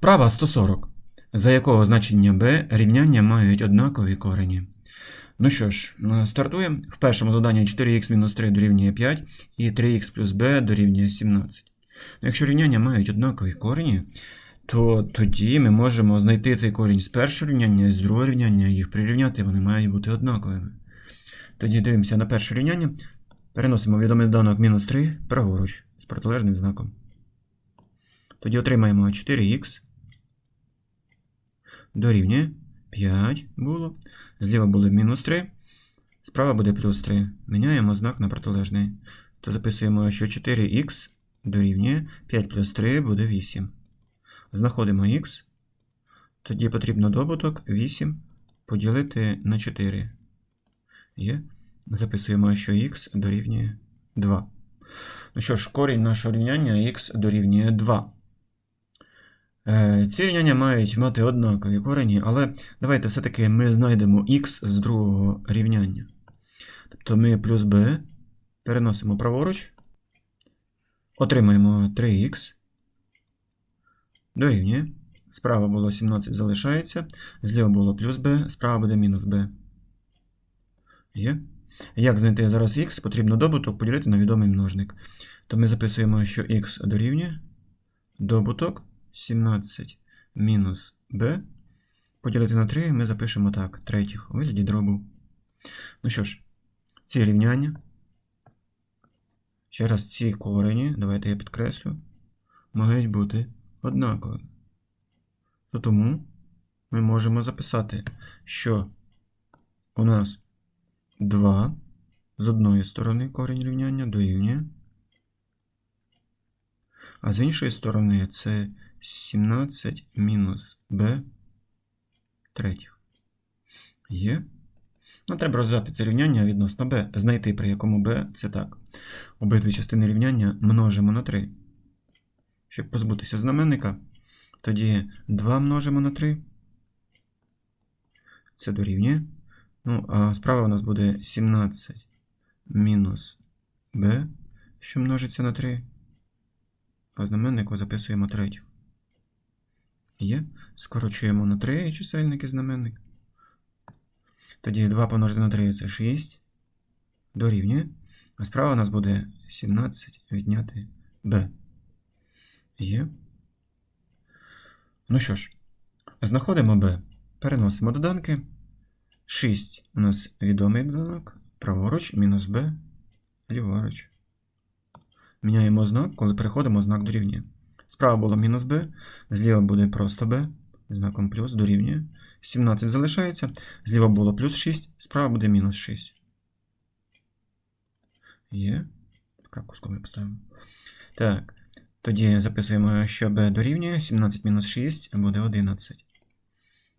Вправа 140, за якого значення b рівняння мають однакові корені. Ну що ж, е, стартуємо. В першому заданні 4х-3 дорівнює 5 і 3х плюс b дорівнює 17. Ну, якщо рівняння мають однакові корені, то тоді ми можемо знайти цей корінь з першого рівняння і з другого рівняння, їх прирівняти, вони мають бути однаковими. Тоді дивимося на перше рівняння. Переносимо відомий доданок мінус 3 праворуч з протилежним знаком. Тоді отримаємо 4х дорівнює 5 було. Зліва буде мінус 3, справа буде плюс 3. Міняємо знак на протилежний. То записуємо, що 4х дорівнює 5 плюс 3 буде 8. Знаходимо х. Тоді потрібно добуток 8 поділити на 4. Є. Записуємо, що х дорівнює 2. Ну що ж, корінь нашого рівняння х дорівнює 2. Е, Ці рівняння мають мати однакові корені, але давайте все-таки ми знайдемо х з другого рівняння. Тобто ми плюс b переносимо праворуч, отримаємо 3х, дорівнює. Справа було 17 залишається, зліва було плюс b, справа буде мінус b. Є. Як знайти зараз х, потрібно добуток поділити на відомий множник. То ми записуємо, що х дорівнює добуток 17 мінус b. Поділити на 3 ми запишемо так, третіх у вигляді дробу. Ну що ж, ці рівняння. Ще раз ці корені, давайте я підкреслю, мають бути однаковими. То тому ми можемо записати, що у нас 2 з одної сторони корінь рівняння дорівнює. А з іншої сторони це 17 мінус b третіх. Є. Ну, треба розв'язати це рівняння відносно b. Знайти, при якому b це так. Обидві частини рівняння множимо на 3. Щоб позбутися знаменника, тоді 2 множимо на 3. Це дорівнює. Ну, а справа у нас буде 17 мінус b, що множиться на 3. А знаменнику записуємо третіх. Є. Скорочуємо на 3 чисельник і знаменник. Тоді 2 помножити на 3 це 6. Дорівнює. А справа у нас буде 17 відняти b. Є. Ну що ж, знаходимо b. Переносимо доданки. 6 у нас відомий доданок. Праворуч мінус b, ліворуч. Міняємо знак, коли переходимо знак дорівнює. Справа було мінус b, зліва буде просто b, знаком плюс дорівнює. 17 залишається. Зліва було плюс 6, справа буде мінус 6. Є. Крапку скобою поставимо. Так. Тоді записуємо, що b дорівнює 17 мінус 6 буде 11.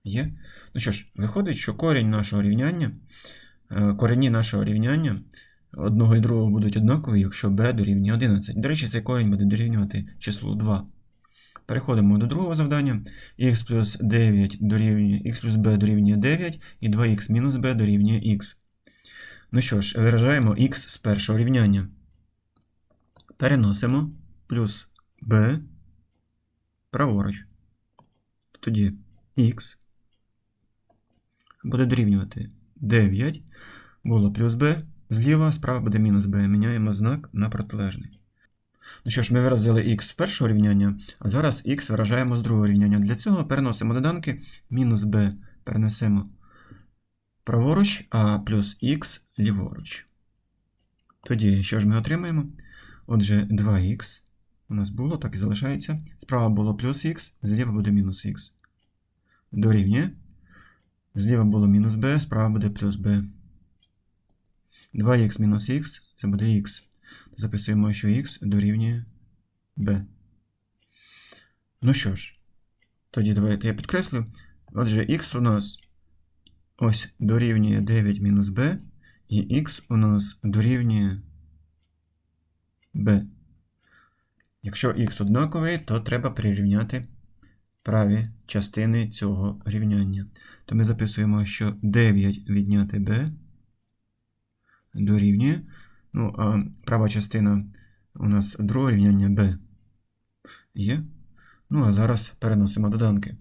Є. Ну що ж, виходить, що корінь нашого рівняння, е, корені нашого рівняння одного і другого будуть однакові, якщо b дорівнює 11. До речі, цей корінь буде дорівнювати числу 2. Переходимо до другого завдання. х плюс 9 дорівнює х плюс b дорівнює 9 і 2х мінус b дорівнює х. Ну що ж, виражаємо х з першого рівняння. Переносимо плюс b праворуч. Тоді х буде дорівнювати 9, було плюс b, зліва, справа буде мінус b. Міняємо знак на протилежний. Ну що ж, ми виразили х з першого рівняння, а зараз х виражаємо з другого рівняння. Для цього переносимо доданки мінус b перенесемо праворуч, а плюс х ліворуч. Тоді, що ж ми отримаємо? Отже, 2х у нас було, так і залишається. Справа було плюс х, зліва буде мінус х. Дорівнює. Зліва було мінус b, справа буде плюс b. 2х мінус х це буде х. Записуємо, що х дорівнює b. Ну що ж, тоді давайте я підкреслю. Отже, х у нас ось дорівнює 9 мінус b, і х у нас дорівнює b. Якщо х однаковий, то треба прирівняти праві частини цього рівняння. То ми записуємо, що 9 відняти b дорівнює. Ну, а права частина у нас друге рівняння b є. Ну, а зараз переносимо доданки.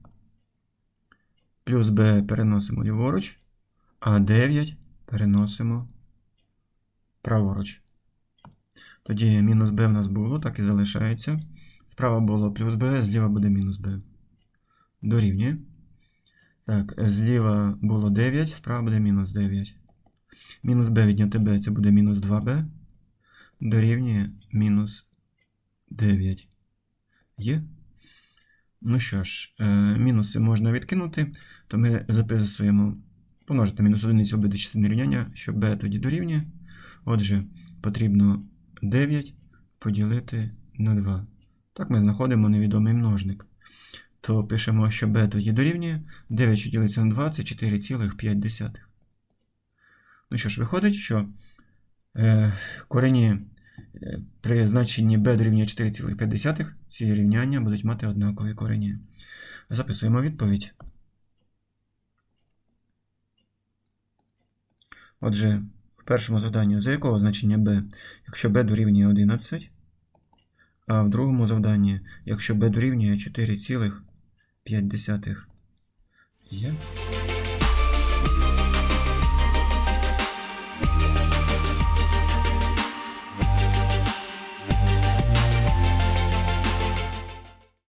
Плюс b переносимо ліворуч, а 9 переносимо праворуч. Тоді мінус b в нас було, так і залишається. Справа було плюс b, зліва буде мінус b. Дорівнює. Так, зліва було 9, справа буде мінус 9. Мінус b відняти b це буде мінус 2b. Дорівнює мінус 9. Є? Ну що ж, е, мінуси можна відкинути, то ми записуємо помножити мінус одиницю обидві частини рівняння, що b тоді дорівнює. Отже, потрібно 9 поділити на 2. Так ми знаходимо невідомий множник. То пишемо, що b тоді дорівнює. 9, що ділиться на 2, це 4,5. Ну що ж, виходить, що е, корені е, при значенні b дорівнює 4,5 ці рівняння будуть мати однакові корені. Записуємо відповідь. Отже, в першому завданні за якого значення b? Якщо b дорівнює 11, а в другому завданні, якщо b дорівнює 4,5. Є.